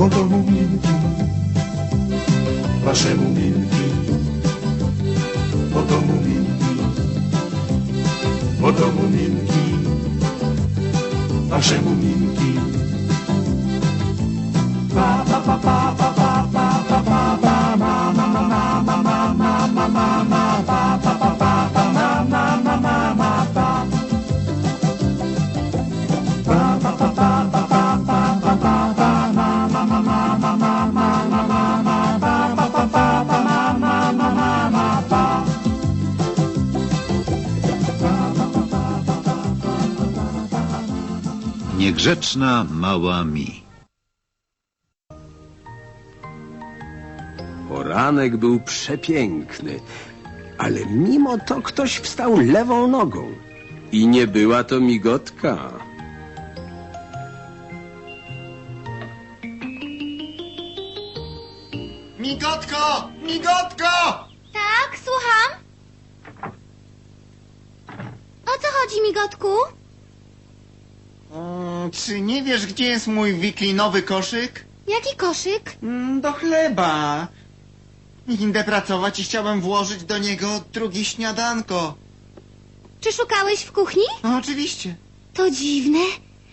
Contourne mon minuti, baixei mon minuti, botou mon minuti, botou mon minuti, baixei mon minuti. Pa pa pa pa pa pa pa pa pa ma ma ma ma ma ma ma ma ma Niegrzeczna mała mi. Poranek był przepiękny, ale mimo to ktoś wstał lewą nogą. I nie była to migotka. Czy nie wiesz, gdzie jest mój wiklinowy koszyk? Jaki koszyk? Mm, Do chleba. Idę pracować i chciałem włożyć do niego drugie śniadanko. Czy szukałeś w kuchni? No, oczywiście. To dziwne.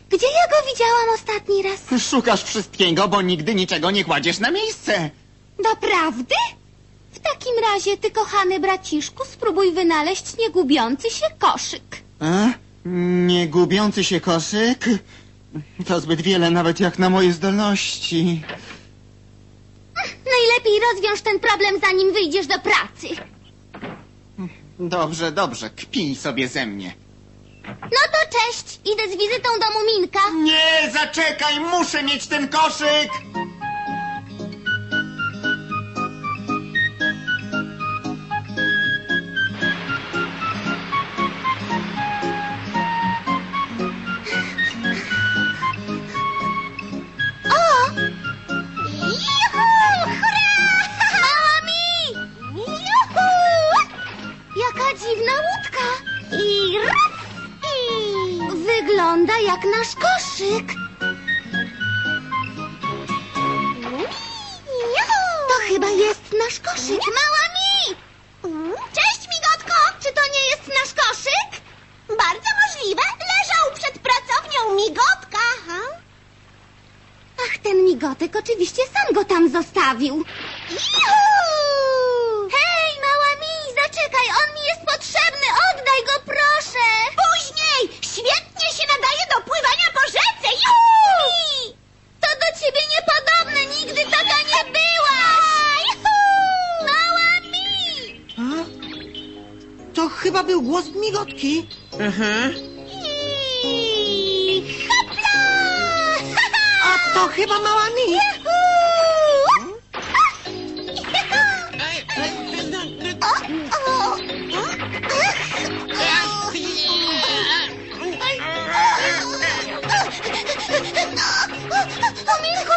Gdzie ja go widziałam ostatni raz? Szukasz wszystkiego, bo nigdy niczego nie kładziesz na miejsce. Doprawdy? W takim razie, ty kochany braciszku, spróbuj wynaleźć niegubiący się koszyk. A? Nie gubiący się koszyk? To zbyt wiele nawet jak na moje zdolności. Najlepiej rozwiąż ten problem, zanim wyjdziesz do pracy. Dobrze, dobrze, kpij sobie ze mnie. No to cześć, idę z wizytą do Muminka. Nie, zaczekaj, muszę mieć ten koszyk! Migotki. I... Hopla! A to chyba mała mi. Juhu!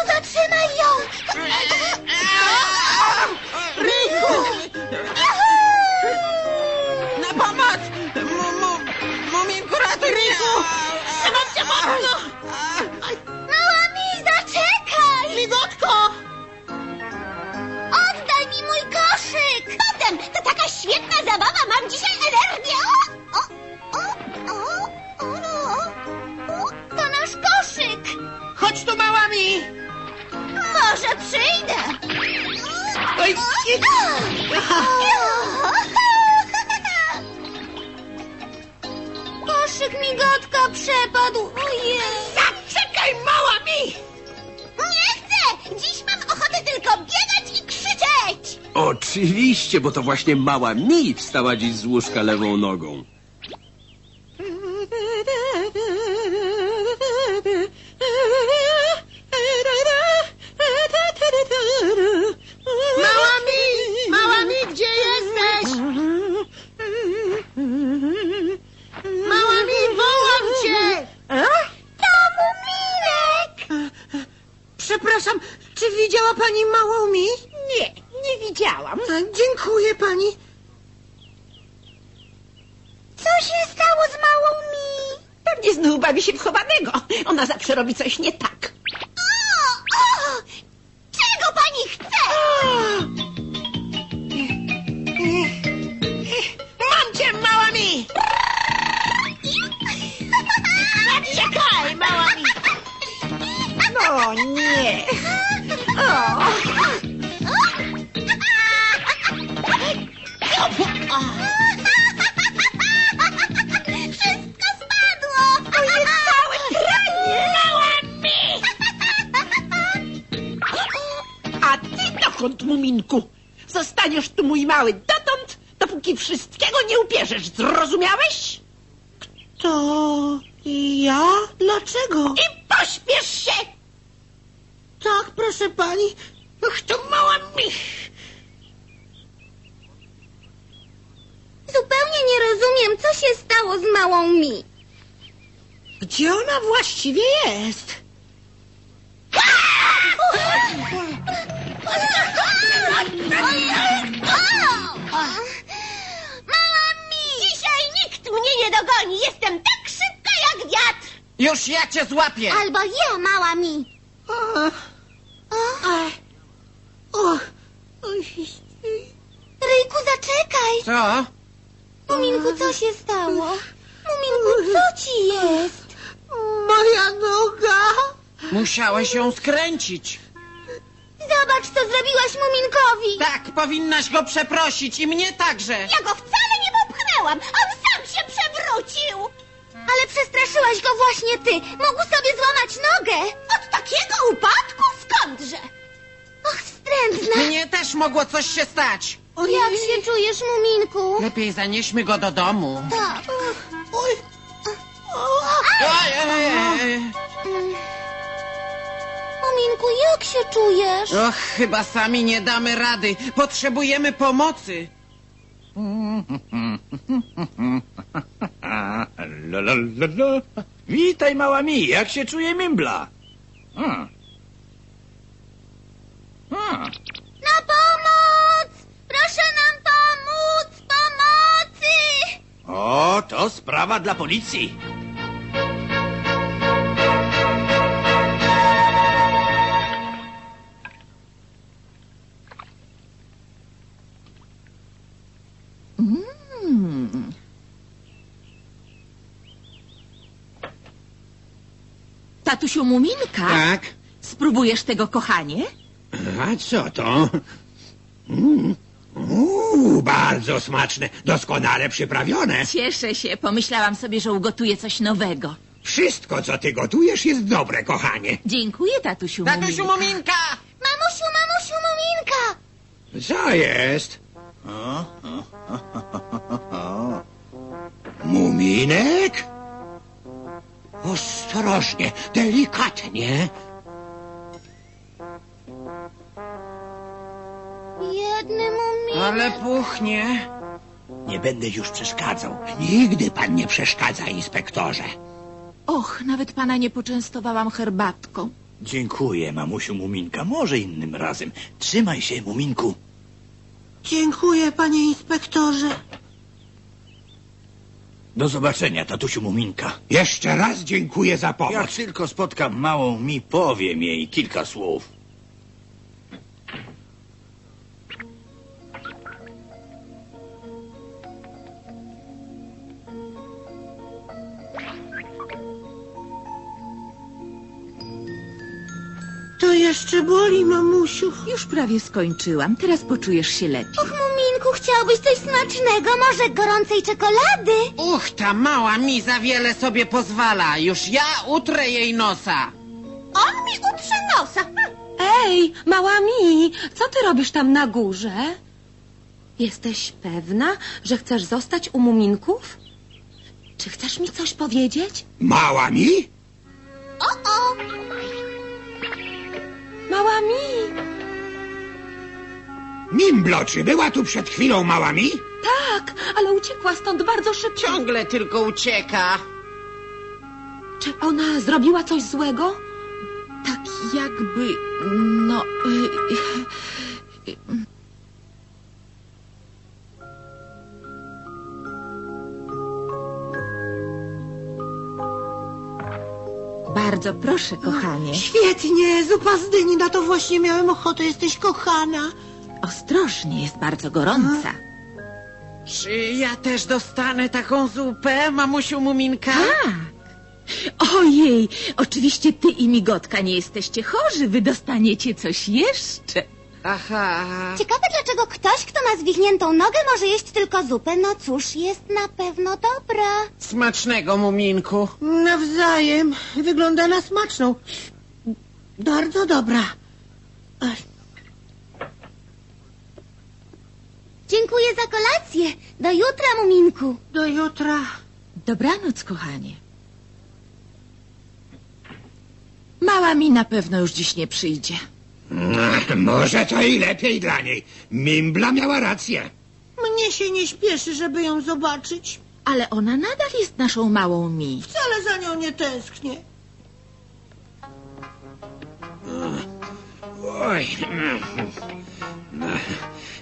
Zatrzymaj ją! Na pomoc! Ratuj mnie! Trzymam cię mocno! Mała mi, zaczekaj! Migotko! Oddaj mi mój koszyk! Potem, to taka świetna zabawa, mam dzisiaj energię! O, o, o, o, o, o. To nasz koszyk! Chodź tu, mała mi! Może przyjdę! Oj, Koszyk migotka przepadł, ojej! Zaczekaj, mała mi! Nie chcę! Dziś mam ochotę tylko biegać i krzyczeć! Oczywiście, bo to właśnie mała mi wstała dziś z łóżka lewą nogą. Robi coś nie co się stało z małą mi. Gdzie ona właściwie jest? Mała mi! Dzisiaj nikt mnie nie dogoni. Jestem tak szybka jak wiatr. Już ja cię złapię! Albo ja, mała mi. Co? Muminku, co się stało? Muminku, co ci jest? moja noga. Musiałeś ją skręcić. Zobacz, co zrobiłaś Muminkowi. Tak, powinnaś go przeprosić i mnie także. Ja go wcale nie popchnęłam. On sam się przewrócił. Ale przestraszyłaś go właśnie ty. Mógł sobie złamać nogę. Od takiego upadku skądże? Och, wstrętna. Mnie też mogło coś się stać. Jak się czujesz, Muminku? Lepiej zanieśmy go do domu. Tak. Oj, Oj, oj, oj. Muminku, jak się czujesz? Och, chyba sami nie damy rady. Potrzebujemy pomocy. La, la, la, la. Witaj, mała mi, jak się czuje Mimbla? Hmm. Hmm. Sprawa dla policji. Tatusiu Muminka, Tak? spróbujesz tego kochanie? A co to? Bardzo smaczne, doskonale przyprawione. Cieszę się, pomyślałam sobie, że ugotuję coś nowego. Wszystko, co ty gotujesz, jest dobre, kochanie. Dziękuję, tatusiu Tatusiu Muminka. Muminka! Mamusiu, mamusiu, Muminka! Co jest? Muminek? Ostrożnie, delikatnie. Ale puchnie. Nie będę już przeszkadzał. Nigdy pan nie przeszkadza, inspektorze. Och, nawet pana nie poczęstowałam herbatką. Dziękuję, mamusiu Muminka. Może innym razem. Trzymaj się, Muminku. dziękuję, panie inspektorze. Do zobaczenia, tatusiu Muminka. Jeszcze raz dziękuję za Jak pomoc. tylko spotkam małą mi, powiem jej kilka słów. Jeszcze boli, mamusiu. Już prawie skończyłam, teraz poczujesz się lepiej. Och, Muminku, chciałbyś coś smacznego? Może gorącej czekolady? Uch, ta mała mi za wiele sobie pozwala. Już ja utrę jej nosa. On mi utrze nosa. Hm. Ej, mała mi, co ty robisz tam na górze? Jesteś pewna, że chcesz zostać u muminków? Czy chcesz mi coś powiedzieć? Mała mi? O, o! Mała mi, Mimblo, czy była tu przed chwilą mała mi? tak, ale uciekła stąd bardzo szybko. Ciągle tylko ucieka. Czy ona zrobiła coś złego? Tak jakby no... y, y, Bardzo proszę, kochanie. Świetnie, zupa z dyni, na to właśnie miałem ochotę, jesteś kochana. Ostrożnie, jest bardzo gorąca. Czy ja też dostanę taką zupę, mamusiu Muminka? Tak. Ojej, oczywiście ty i Migotka nie jesteście chorzy, wy dostaniecie coś jeszcze. Aha. Ciekawe, dlaczego ktoś, kto ma zwichniętą nogę, może jeść tylko zupę. No cóż, jest na pewno dobra. Smacznego, Muminku. Nawzajem, wygląda na smaczną. Bardzo dobra. Dziękuję za kolację. Do jutra, Muminku. Do jutra. Dobranoc, kochanie. Mała mi na pewno już dziś nie przyjdzie. Może to i lepiej dla niej. Mimbla miała rację. Mnie się nie śpieszy, żeby ją zobaczyć. Ale ona nadal jest naszą małą mi. Wcale za nią nie tęsknię. Oj.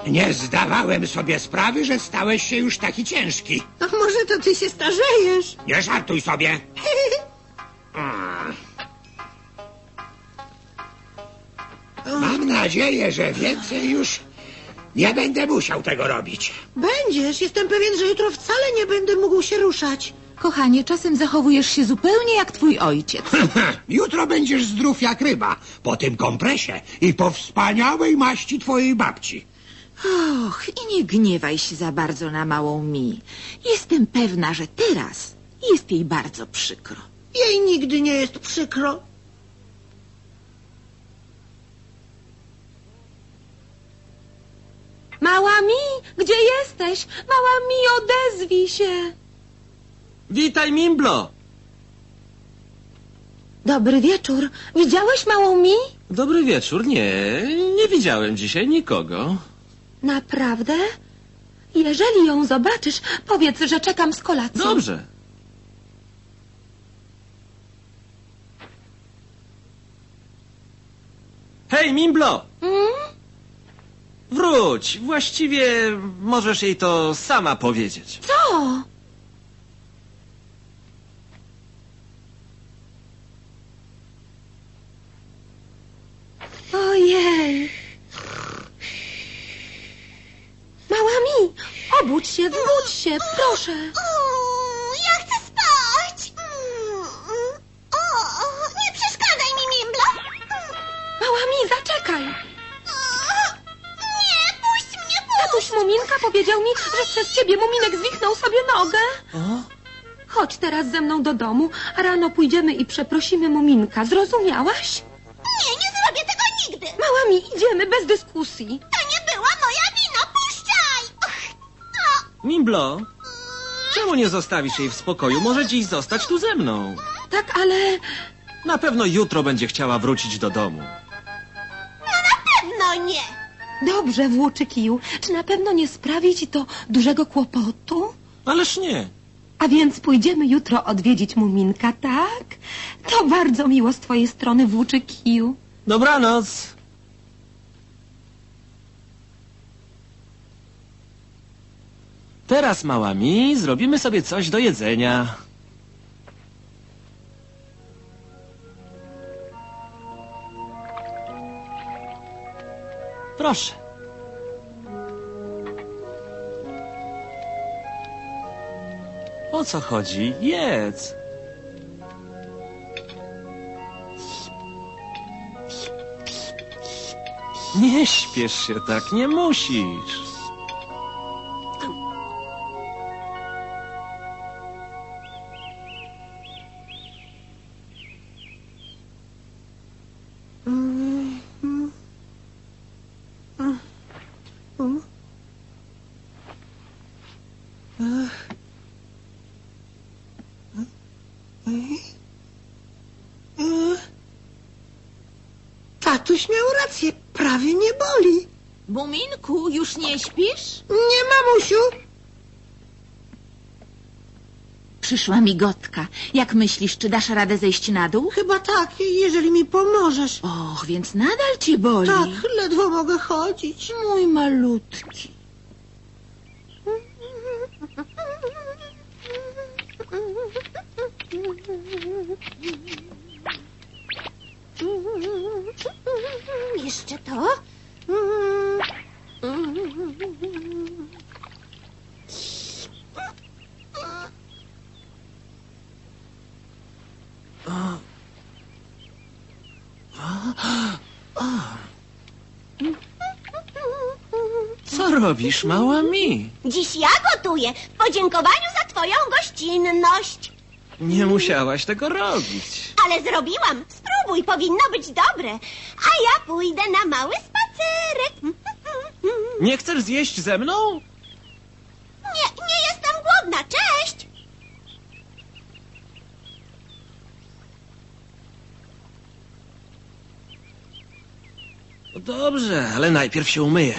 Nie zdawałem sobie sprawy, że stałeś się już taki ciężki. A może to ty się starzejesz? Nie żartuj sobie. nadzieję, że więcej już nie będę musiał tego robić. Będziesz, jestem pewien, że jutro wcale nie będę mógł się ruszać. Kochanie, czasem zachowujesz się zupełnie jak twój ojciec. Jutro będziesz zdrów jak ryba po tym kompresie i po wspaniałej maści twojej babci. Och, i nie gniewaj się za bardzo na małą mi. Jestem pewna, że teraz jest jej bardzo przykro. Jej nigdy nie jest przykro. Mała mi, gdzie jesteś? Mała mi, odezwij się. Witaj, Mimblo! Dobry wieczór. Widziałeś małą mi? Dobry wieczór. Nie, nie widziałem dzisiaj nikogo. Naprawdę? Jeżeli ją zobaczysz, powiedz, że czekam z kolacją. Dobrze. Hej, Mimblo! Mm? Wróć. Właściwie możesz jej to sama powiedzieć. Co? Ojej. Mała mi, obudź się, wbudź się, proszę. Przez ciebie Muminek zwichnął sobie nogę. O? Chodź teraz ze mną do domu, a rano pójdziemy i przeprosimy Muminka. Zrozumiałaś? Nie, nie zrobię tego nigdy. Mała mi, idziemy bez dyskusji. To nie była moja wina, puszczaj. Och, o, Mimblo, czemu nie zostawisz jej w spokoju? Może dziś zostać tu ze mną. Tak, ale... Na pewno jutro będzie chciała wrócić do domu. pewno nie. Dobrze, włóczy kiju. Czy na pewno nie sprawi ci to dużego kłopotu? Ależ nie. A więc pójdziemy jutro odwiedzić Muminka, tak? To bardzo miło z twojej strony, włóczy kiju. Dobranoc. Teraz, mała mi, zrobimy sobie coś do jedzenia. Proszę. O co chodzi? Jedz. Nie śpiesz się tak, nie musisz. Boli. Muminku, już nie śpisz? Nie, mamusiu. przyszła migotka. Jak myślisz, czy dasz radę zejść na dół? Chyba tak, jeżeli mi pomożesz. Och, więc nadal cię boli. Tak, ledwo mogę chodzić. Mój malutki. Jeszcze to? Co robisz, mała mi? Dziś ja gotuję w podziękowaniu za twoją gościnność. Nie musiałaś tego robić. Ale zrobiłam. Spróbuj, powinno być dobre. A ja pójdę na mały spacerek. Nie chcesz zjeść ze mną? Nie, nie jestem głodna. Cześć! No Dobrze, ale najpierw się umyję.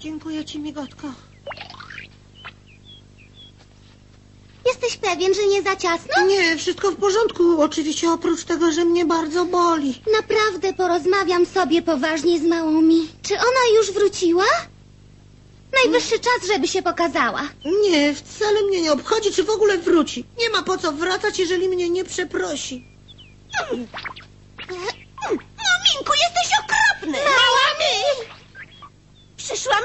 Dziękuję ci, migotko. Jesteś pewien, że nie za ciasno? Nie, wszystko w porządku. Oczywiście oprócz tego, że mnie bardzo boli. Naprawdę porozmawiam sobie poważnie z małą mi. Czy ona już wróciła? Najwyższy czas, żeby się pokazała. Nie, wcale mnie nie obchodzi, czy w ogóle wróci. Nie ma po co wracać, jeżeli mnie nie przeprosi. Muminku, jesteś okropny! Mała mi! Przyszłam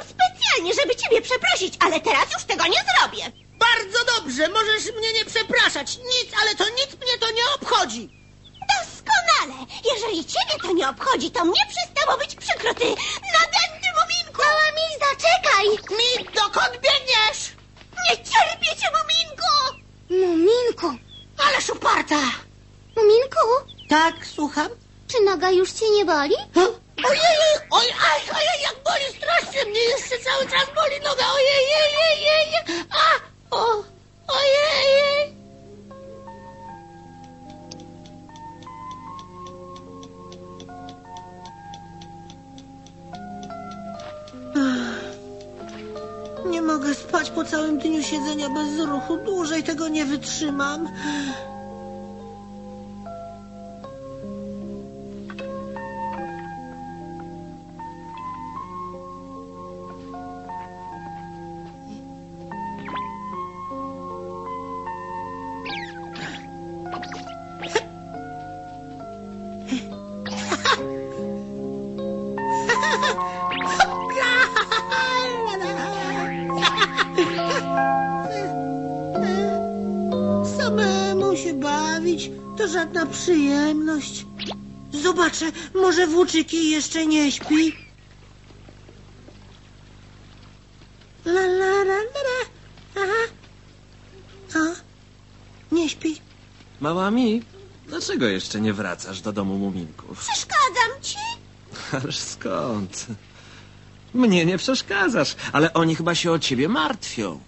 żeby ciebie przeprosić, ale teraz już tego nie zrobię. Bardzo dobrze, możesz mnie nie przepraszać. Nic, ale to nic mnie to nie obchodzi. Doskonale! Jeżeli ciebie to nie obchodzi, to mnie przestało być przykro, ty nadęty muminku! Mała mi, zaczekaj! Mi, dokąd biegniesz? Nie cierpię cię, muminku! Muminku! Ależ uparta. Muminku, Tak, słucham? czy noga już cię nie boli? Ojej, oj, aj, ojej, jak boli strasznie mnie, jeszcze cały czas boli noga, ojej, ojej, ojej, a, o, ojej. Nie mogę spać po całym dniu siedzenia bez ruchu. Dłużej tego nie wytrzymam. Przyjemność. Zobaczę, może włóczyki jeszcze nie śpi. La la la la la. Aha. A? Nie śpi. Mała mi, dlaczego jeszcze nie wracasz do domu muminków? Przeszkadzam ci? Ależ skąd? Mnie nie przeszkadzasz, ale oni chyba się o ciebie martwią.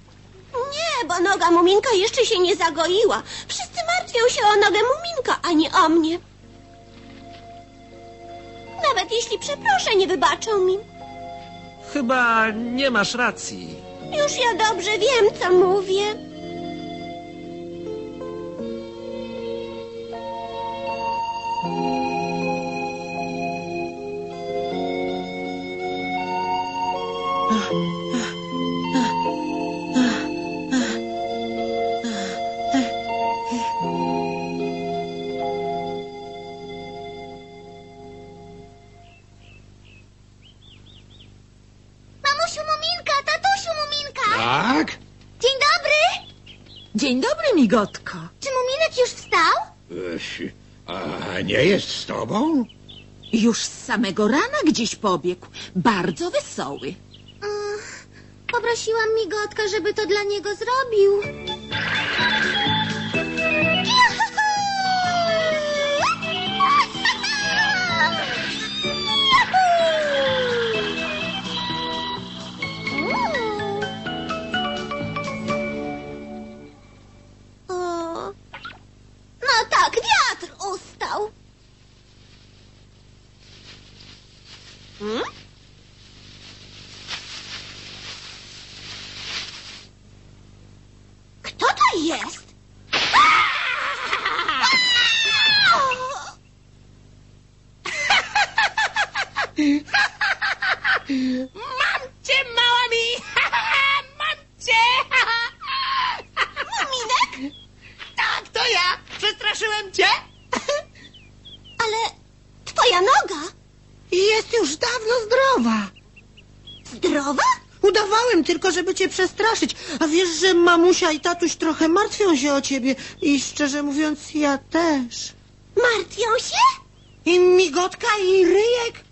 Nie, bo noga muminka jeszcze się nie zagoiła. Wszyscy martwią się o nogę muminka, a nie o mnie. Nawet jeśli przeproszę, nie wybaczą mi. Chyba nie masz racji. Już ja dobrze wiem, co mówię. Mamusiu migotko. Czy Muminek już wstał? A nie jest z tobą? Już z samego rana gdzieś pobiegł. Bardzo wesoły. Ach, Poprosiłam migotka, żeby to dla niego zrobił. Twoja noga Jest już dawno zdrowa. zdrowa? Udawałem tylko, żeby cię przestraszyć. A wiesz, że mamusia i tatuś trochę martwią się o ciebie. I szczerze mówiąc, ja też. Martwią się? I migotka, i ryjek.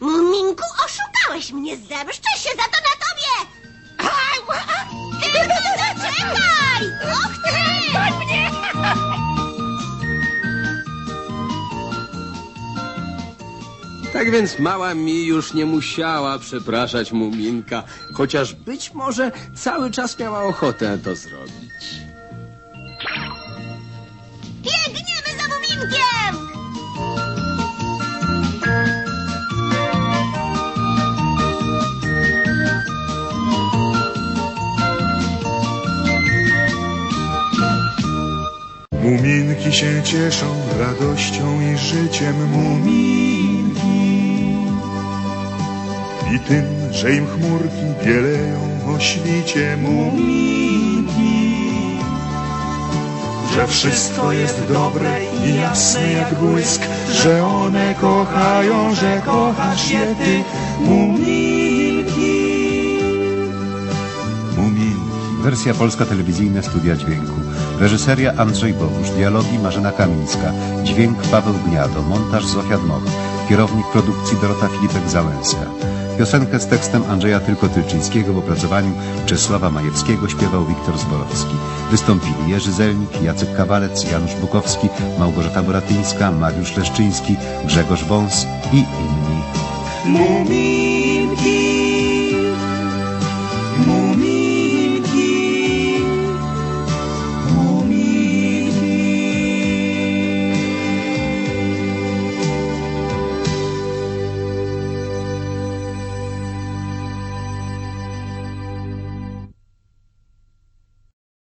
Muminku, oszukałeś mnie, zemszczę się za to na tobie! Tylko zaczekaj! Och ty! mnie! Tak więc mała mi już nie musiała przepraszać Muminka, chociaż być może cały czas miała ochotę to zrobić. Biegniemy za Muminkiem! Muminki się cieszą radością i życiem muminki I tym, że im chmurki bieleją o świcie muminki Że wszystko jest dobre i jasne jak błysk Że one kochają, że kochasz je ty Muminki Muminki Wersja polska telewizyjna Studia Dźwięku. Reżyseria Andrzej Bogusz, dialogi Marzena Kamińska, dźwięk Paweł Gniado, montaż Zofia Dmoch, kierownik produkcji Dorota Filipek-Załęska. Piosenkę z tekstem Andrzeja Tylko-Tylczyńskiego w opracowaniu Czesława Majewskiego śpiewał Wiktor Zborowski. Wystąpili Jerzy Zelnik, Jacek Kawalec, Janusz Bukowski, Małgorzata Boratyńska, Mariusz Leszczyński, Grzegorz Wąs i inni. Muminki